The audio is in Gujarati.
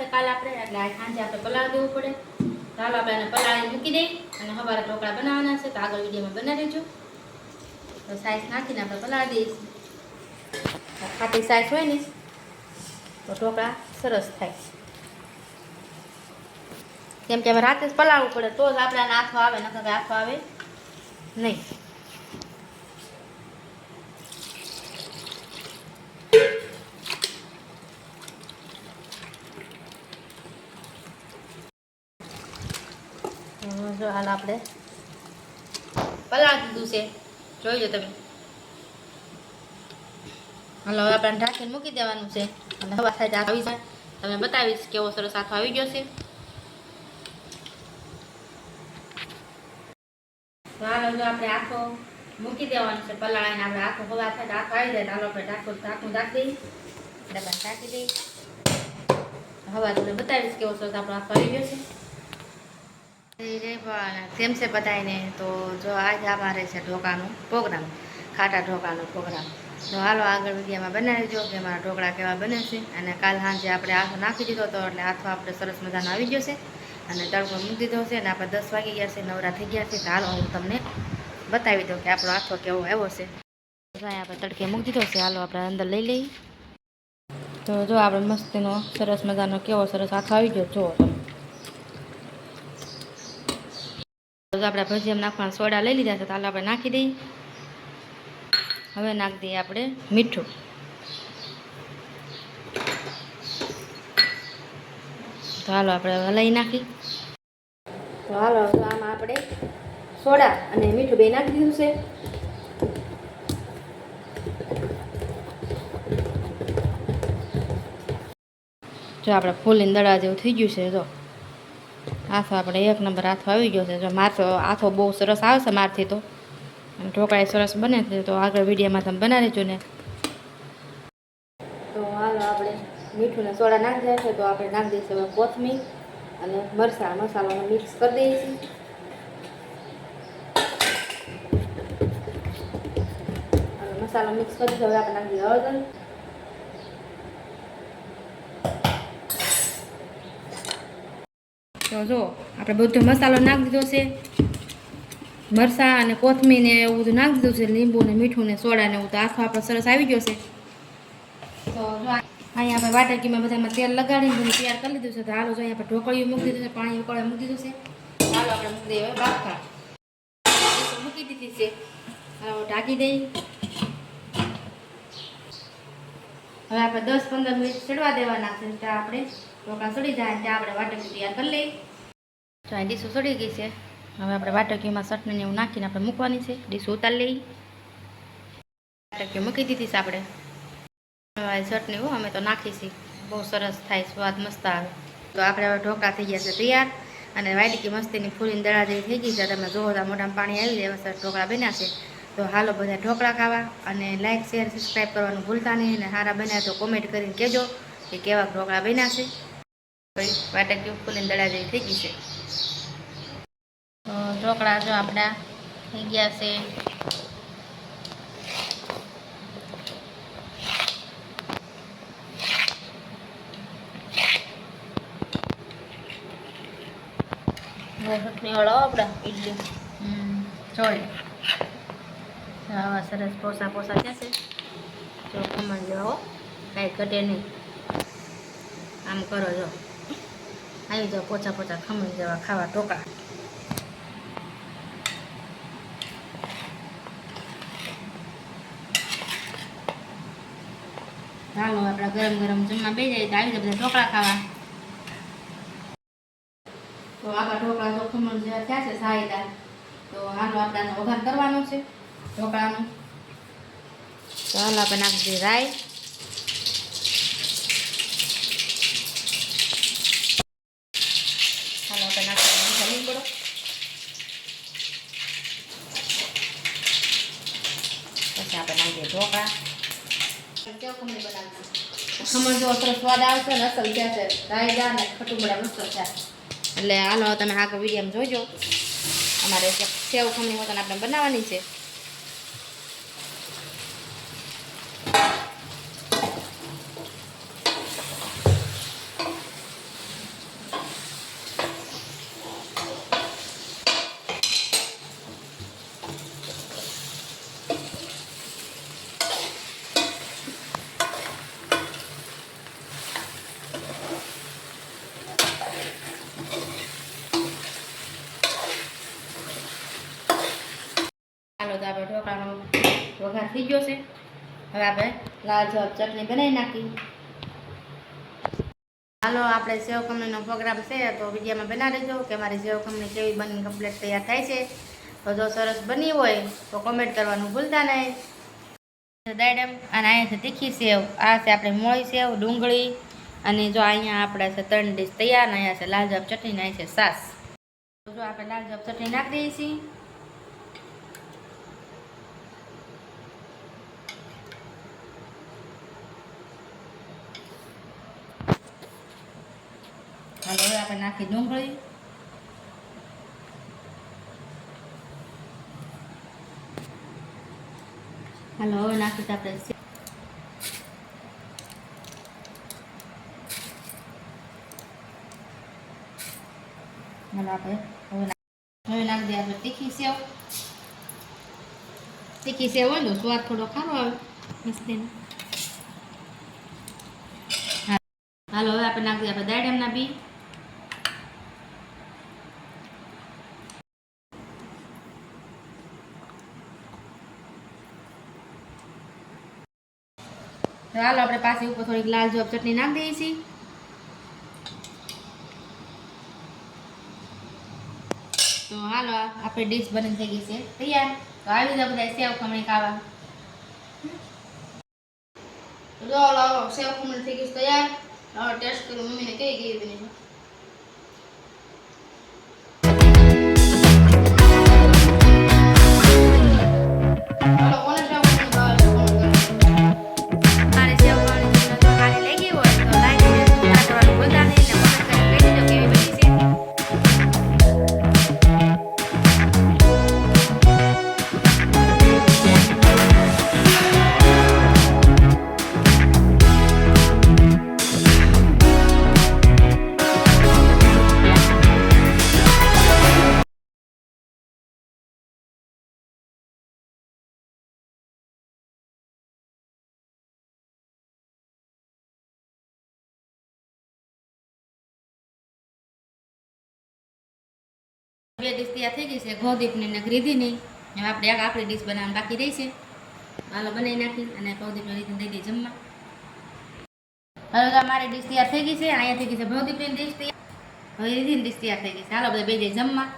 એટલે આ સાંજે આપણે પલાળ દેવું પડે. ચાલો આપણે એને પલાળી મૂકી દઈ અને સવારે ઢોકળા બનાવવાના છે. તો આગળ વિડીયોમાં બનાવી દેજો તો સાઈઝ નાખીને આપણે પલાળી દઈશું. ખાટી સાઈઝ હોય ને, તો ઢોકળા સરસ થાય. કેમ કે રાતે જ પલાળવું પડે, તો જ આપણે આને આથો આવે, નકર આથો આવે નહીં તો જો હાલ આપણે પલાળ દીધું છે. જોઈ લો તમે. હાલો, હવે આપણે ઢાંકીને મૂકી દેવાનું છે. અને હવા સાથે આવી જાય. તમે બતાવીશ કેવો સરસ આથો આવી ગયો છે. આપણે આખો મૂકી દેવાનું છે પલાળીને આખો હવા થાય આખો આવી જાય. હાલો, આપણે ઢાંકું ઢાંકું ઢાંકી દઈ ડબ્બા ઢાંકી દઈ હવા તમને બતાવીશ કેવો સરસ આપણો આખો આવી ગયો છે. કેમ છે બધાને તો જો આજે અમારે છે ઢોકાનું પ્રોગ્રામ, ખાટા ઢોકાનો પ્રોગ્રામ. તો હાલો આગળ વિડીયોમાં બનાવી દો કે મારા ઢોકળા કેવા બને છે. અને કાલ સાંજે આપણે આથો નાખી દીધો તો એટલે આથો આપણે સરસ મજાનો આવી ગયો છે. અને તડકો મૂકી દીધો છે અને આપણે દસ વાગી ગયા છે, નવરા થઈ ગયા છે. તો હાલો હું તમને બતાવી દઉં કે આપણો આથો કેવો આવ્યો છે. આપણે તડકે મૂકી દીધો છે. હાલો આપણે અંદર લઈ લઈએ. તો જો આપણે મસ્તીનો સરસ મજાનો કેવો સરસ આથો આવી ગયો. જુઓ તો આપણે ભજીયા નાખવાના સોડા લઈ લીધા છે તો આપણે નાખી દઈએ. હવે નાખી દઈએ આપણે મીઠું. તો હાલો આપણે હલાઈ નાખી. તો હાલો તો આમાં આપણે સોડા અને મીઠું બે નાખી દીધું છે. જો આપણે ફૂલીને દડા જેવું થઈ ગયું છે જો. આથો આપણે એક નંબર આથો આવી ગયો છે. જો માથો આથો બહુ સરસ આવશે મારથી તો. અને ઢોકળા સરસ બને છે. તો આગળ વિડીયોમાં તમે બનાવી લેજો ને. તો હાલો આપણે મીઠું ને સોડા નાખી જાય છે. તો આપણે નાખી દઈશું હવે કોથમીર અને મરસા મસાલાને મિક્સ કરી દઈશું. મસાલો મિક્સ કરી હવે આપણે નાખી દઈએ હળદર. તો જો, આપણે બધો મસાલો નાખી દીધો છે. મરસા અને કોથમીર ને એવું બધું નાખી દીધું છે, લીંબુ ને મીઠું ને સોડા ને એવું તો આખો આપણો સરસ આવી ગયો છે. તો જો અહીંયા આપણે વાટકીમાં બધામાં તેલ લગાડીને બધું તૈયાર કરી લીધું છે. તો હાલો જો અહીંયા આપણે ઢોકળીઓ મૂકી દીધું છે, પાણી ઉકળવા મૂકી દીધું છે. હાલો આપણે મૂકી દઈએ હવે બાફા મૂકી દીધી છે. હાલો ઢાંકી દઈ. હવે આપણે દસ પંદર મિનિટ ચડવા દેવાના છે, ત્યાં આપણે ઢોકળા સડી જાય ત્યાં આપણે વાટકી તૈયાર કરી લઈએ. તો અહીં ડીશું સડી ગઈ છે. હવે આપણે વાટકીમાં ચટણીને એવું નાખીને આપણે મૂકવાની છે. ડીશ ઉતારી લઈ વાટકીઓ મૂકી દીધી છે આપણે. હવે ચટણી હો, અમે તો નાખીશી બહુ સરસ થાય, સ્વાદ મસ્ત આવે. તો આપણે હવે ઢોકળા થઈ ગયા છે તૈયાર. અને વાટકી મસ્તીની ફૂલીને દળા જેવી થઈ ગઈ છે. તમે જોવો તો મોઢામાં પાણી આવી જાય સરસ ઢોકળા બન્યા છે. તો હાલો બધા ઢોકળા ખાવા. અને લાઇક શેર સબસ્ક્રાઈબ કરવાનું ભૂલતા નહીં. અને સારા બન્યા તો કોમેન્ટ કરીને કહેજો કે કેવા ઢોકળા બન્યા છે. વાટકી ફૂલીને દળા જેવી થઈ ગઈ છે. ઢોકળા જો આપણા થઈ ગયા છે. આપણા ઇડલી આવા સરસ પોસા પોસા થશે જો ખમણ હો. કાંઈ ઘટે નહીં. આમ કરો જો. આવી જાઓ પોચા પોચા ખમણ જેવા ખાવા ઢોકળા. ચાલો આપણા ગરમ ગરમ જમવા બે જાય તો આવી જાય બધા ઢોકળા ખાવા. તો આપણા ઢોકળા તો ખમણ જેવા થયા છે સાયદા. તો હાલો આપણાનો વઘાર કરવાનો છે ઢોકળાનો. તો હાલો આપણે નાખી દઈએ રાઈ. હાલો નાખીએ પછી આપણે નાખીએ ઢોકળા. કેવું સરસ સ્વાદ આવશે ને, અસલ છે રાયડા ને ખટું બડા મસ્ત થયા એટલે હાલો, તમે આગળ વિડીયોમાં જોજો. અમારે સેવ ખમણી હોતા આપણે બનાવવાની છે તો ઢોકળાનો વઘાર થઈ ગયો છે. હવે આપણે લાલ જવાબ ચટણી બનાવી નાખી હાલો, આપણે સેવ કંપનીનો પ્રોગ્રામ છે, તો વિડીયોમાં બનાવી દેજો કે મારી સેવ કંપની કેવી બની કમ્પ્લીટ તૈયાર થાય છે. તો જો સરસ બની હોય, તો કોમેન્ટ કરવાનું ભૂલતા નહીં. દાડમ, અને અહીંયા છે તીખી સેવ. આ છે આપણે મોળી સેવ, ડુંગળી, અને જો અહીંયા આપણે છે ત્રણ ડીશ તૈયાર અહીંયા છે લાલ જવાબ ચટણી અહીંયા છે સાસ. જો આપણે લાલ જવાબ ચટણી નાખી દઈએ છીએ. હાલો, હવે આપણે નાખી ડુંગળી. હાલો, હવે નાખી આપણે હાલો, આપણે હવે નાખી દઈએ આપણે તીખી સેવ. તીખી સેવ હોય ને સ્વાદ થોડો ખારો આવે. મસ્તીનો હાલો, હવે આપણે નાખી દઈએ આપણે દાડમના બી. તો હાલો આપણે પાસે ઉપર થોડીક લાલ જવાબ ચટણી નાખી દઈએ છીએ. તો હાલો, આપણે ડીશ બની થઈ ગઈ છે. તૈયાર? તો આવી જાઓ બધા સેવ ખમણી ખાવા. જો લાવો સેવ ખમણી થઈ ગઈ તૈયાર? હવે ટેસ્ટ કરું. મમ્મીને કઈ ગઈ બની છે બે ડીશ તૈયાર થઈ ગઈ છે. ગૌદીપની ને ગ્રીધીની. હવે આપણે એક આપણી ડીશ બનાવવાની બાકી રહી છે. હાલો બનાવી નાખી અને ગૌદીપને રીતને દઈ દઈએ જમવા. હવે મારી ડીશ તૈયાર થઈ ગઈ છે. અહીંયા થઈ ગઈ છે ગૌદીપની ડીશ તૈયાર. હવે રીધીની ડીશ તૈયાર થઈ ગઈ છે. હાલો, બધા બે જઈ જમવા.